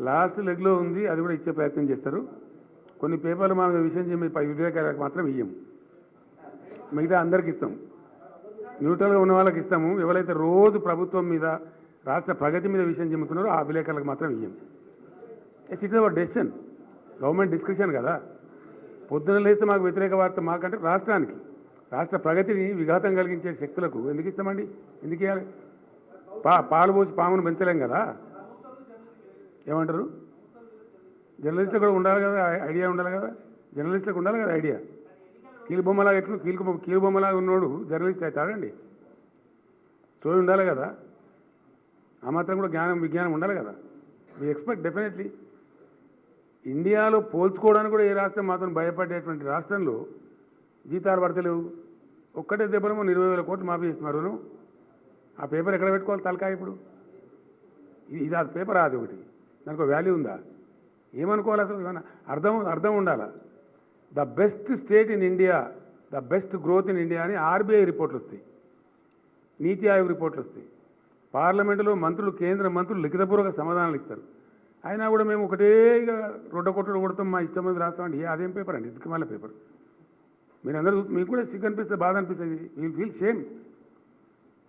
Last లెగ్లో ఉంది అది కూడా ఇచ్చే ప్రయత్నం చేస్తారు. కొన్ని పేపర్లు మా విషయం చెప్పి పై విలేకరులకు మాత్రం ఇయ్యం. మిగతా అందరికి ఇస్తాం. న్యూట్రల్గా ఉన్న వాళ్ళకి ఇస్తాము. ఎవరైతే రోజు ప్రభుత్వం మీద రాష్ట్ర ప్రగతి మీద విషయం చెబుతున్నారో ఆ విలేకరులకు మాత్రం ఇయ్యం. It's it our decision government discussion కదా. పొద్దున లేస్తే మాకు వ్యతిరేక వార్త మాకంటే రాష్ట్రానికి. రాష్ట్ర ప్రగతిని విఘాతం కలిగించే శక్తులకు ఎందుకు ఇస్తామండి? ఎందుకు ఇవ్వాలి పా పాలు పోసి పామును పెంచలేం కదా. ఏమంటారు? జర్నలిస్టులు కూడా ఉండాలి కదా ఐడియా ఉండాలి కదా జర్నలిస్టులకు ఉండాలి కదా ఐడియా. కీలు బొమ్మలాగా ఎట్లు కీలు బొమ్మ కీలు బొమ్మలాగా ఉన్నోడు జర్నలిస్ట్ అవుతాడండి సో ఉండాలి కదా. ఆ మాత్రం కూడా జ్ఞానం విజ్ఞానం ఉండాలి కదా. వి ఎక్స్పెక్ట్ డెఫినెట్లీ ఇండియాలో పోల్చుకోవడానికి కూడా ఏ రాష్ట్రం మాత్రం భయపడేటువంటి రాష్ట్రంలో జీతాలు పడతలేవు. ఒక్కటే దెబ్బలమో ఇరవై వేల కోట్లు మాఫీ చేస్తున్నారు. ఆ పేపర్ ఎక్కడ పెట్టుకోవాలి తలకాయ ఇప్పుడు? ఇది ఆ పేపర్ అది ఒకటి. దానికి వాల్యూ ఉందా? ఏమనుకోవాలి అసలు? ఏమన్నా అర్థం అర్థం ఉండాలా? The best state in India the best growth in India అని ఆర్బీఐ రిపోర్ట్లు వస్తాయి. నీతి ఆయోగ్ రిపోర్ట్లు వస్తాయి. పార్లమెంటులో మంత్రులు కేంద్ర మంత్రులు లిఖితపూర్వక సమాధానాలు ఇస్తారు. అయినా కూడా మేము ఒకటే ఇక రొడ్డ కొట్టుడు కొడతాం మా ఇష్టం మీద రాస్తామండి ఏ అదేం పేపర్ అండి? దిక్కుమాల పేపర్ మీరు అందరూ మీకు కూడా సిగ్గు అనిపిస్తుంది బాధ అనిపిస్తుంది. వీల్ ఫీల్ సేమ్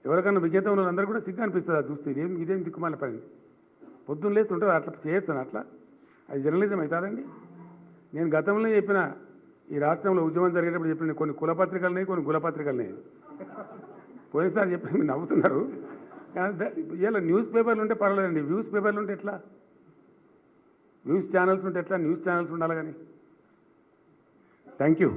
ఎవరికన్నా విజేత ఉన్న వాళ్ళందరూ కూడా సిగ్గు అనిపిస్తుంది. అది చూస్తే ఇదేం ఇదేం దిక్కుమాల పని? పొద్దున్న లేసి అట్లా చేయొచ్చు అట్లా. అది జర్నలిజం అవుతారండి నేను గతంలో చెప్పిన ఈ రాష్ట్రంలో ఉద్యమం జరిగేటప్పుడు చెప్పిన కొన్ని కులపత్రికలున్నాయి కొన్ని కులపత్రికలున్నాయి పోయినసారి చెప్పిన మీరు నవ్వుతున్నారు. ఇలా న్యూస్ పేపర్లు ఉంటే పర్వాలేదండి. న్యూస్ పేపర్లు ఉంటే ఎట్లా? న్యూస్ ఛానల్స్ ఉంటే ఎట్లా? న్యూస్ ఛానల్స్ ఉండాలి కానీ. Thank you